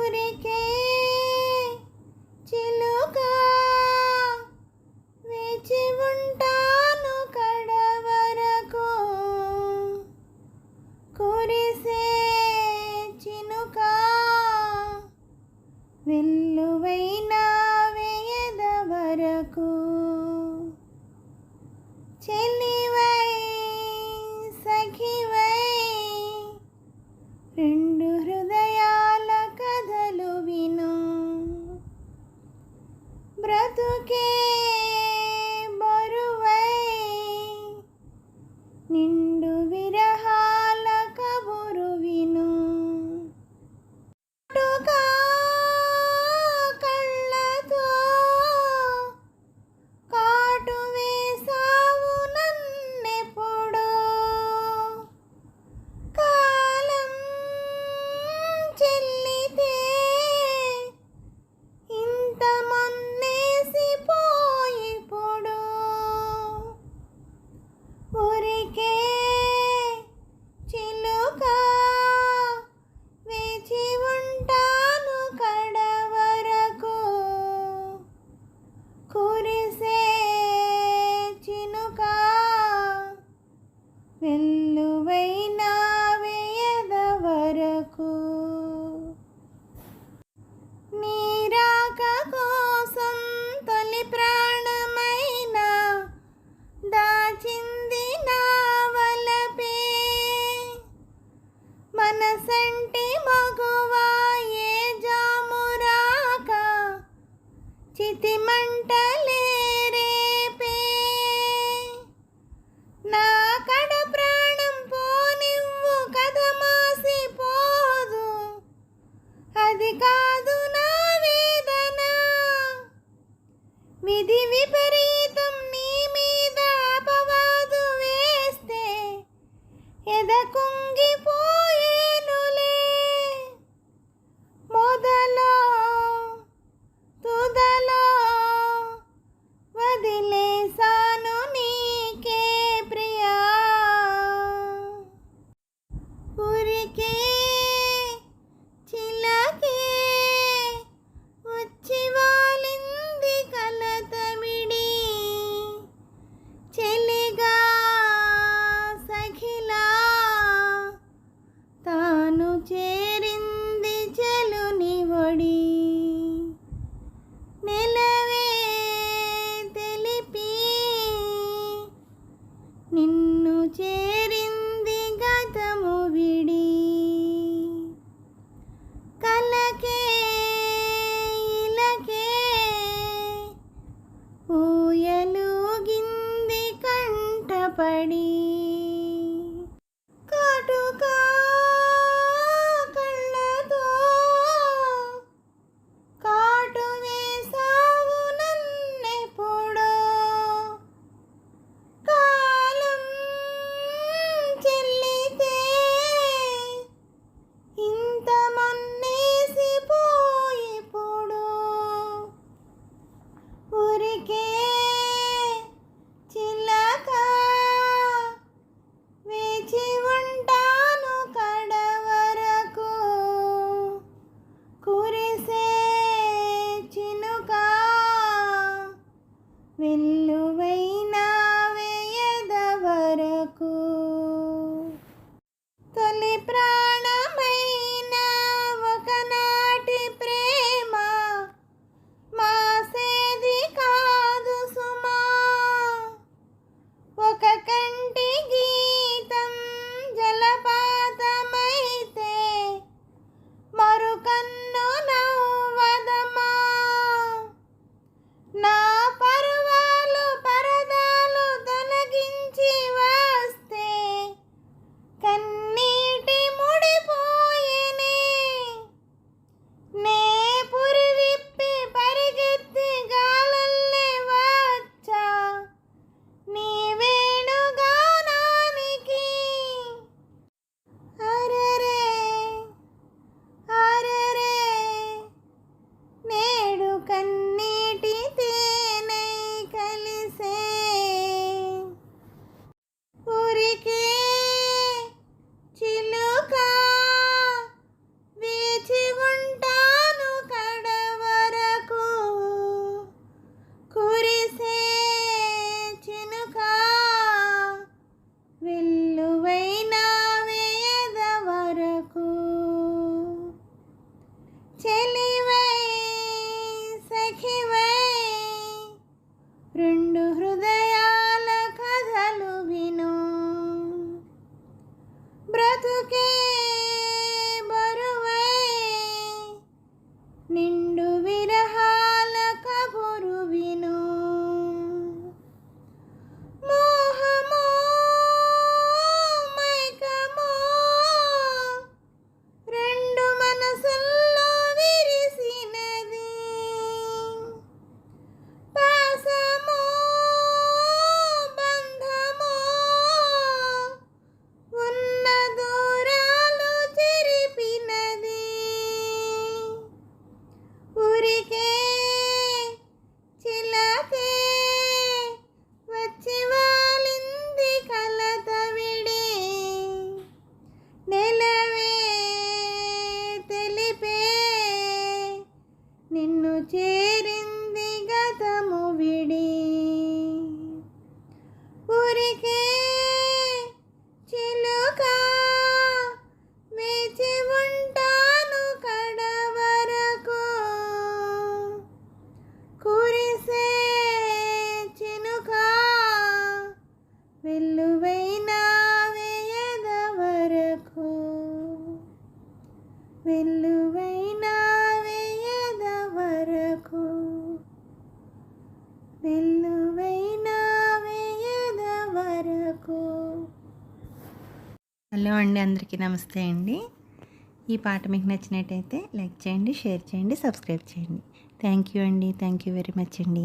ఊరికే చిలుక వేచి ఉంటాను కడ వరకు కురిసే చినుక వెల్లువైన వేయద వరకు. చెలివై సఖివై రెండు నిండు విరహ కురిసే చినుక వెల్లువైన వేయద వరకు నీరాక కోసం తొలి ప్రాణమైన దాచింది నా వలపే. మనసంటి మగువా ఏ జామురాక చితి అది కాదు నా వేదన. విధి విపరీతం నీ మీద అపవాదు వేస్తే ఎద కుంగిపోయేనులే మొదలో తుదలో వదిలేసాను నీకే ప్రియా. ఊరికే నిన్ను చేరింది గతము విడి. కలకే ఇలకే ఊయలూగింది కంటపడి. రెండు హృదయ చేరింది గతము విడి. ఊరికే చిలుక వేచి ఉంటాను కడ వరకు కురిసే చినుక వెల్లువైన వేయద వరకు వెల్లువై వెల్లువైన వేయద వరకు హలో అండి అందరికీ నమస్తే అండి. ఈ పాట మీకు నచ్చినట్టయితే లైక్ చేయండి షేర్ చేయండి సబ్స్క్రైబ్ చేయండి. థ్యాంక్ యూ అండి థ్యాంక్ యూ వెరీ మచ్ అండి.